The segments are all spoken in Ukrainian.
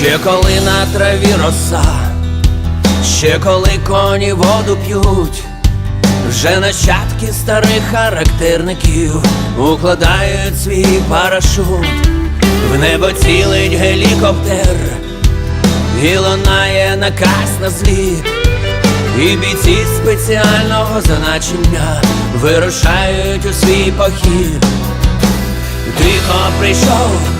Ще коли на траві роса, ще коли коні воду п'ють, вже нащадки старих характерників укладають свій парашут, в небо цілить гелікоптер, і лунає наказ на зліт, і бійці спеціального значення вирушають у свій похід. Тихо прийшов,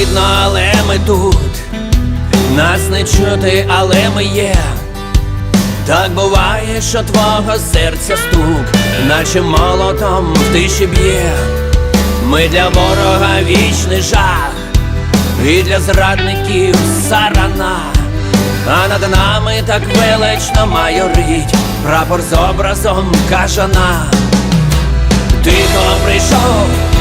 Видно, але ми тут. Нас не чути, але ми є. Так буває, що твого серця стук, наче молотом в тиші б'є. Ми для ворога вічний жах, і для зрадників сарана. А над нами так велично майорить прапор з образом кажана. Тихо прийшов,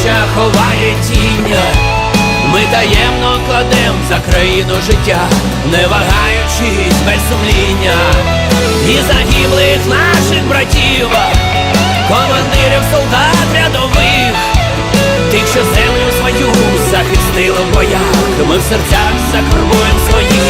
обличчя ховає тінь. Ми таємно кладем за країну життя, не вагаючись без сумління, і загиблих наших братів, командирів солдат рядових, тих, що землю свою захистили в боях, ми в серцях закарбуємо своїх.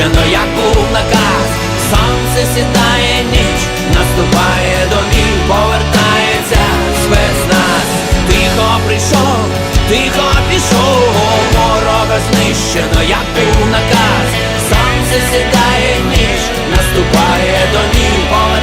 Вивчено, ну як був наказ, сонце сідає ніч, наступає домів, повертається без нас. Тихо прийшов, тихо пішов, ворога знищено, ну як був наказ, сонце сідає ніч, наступає домів, повертається.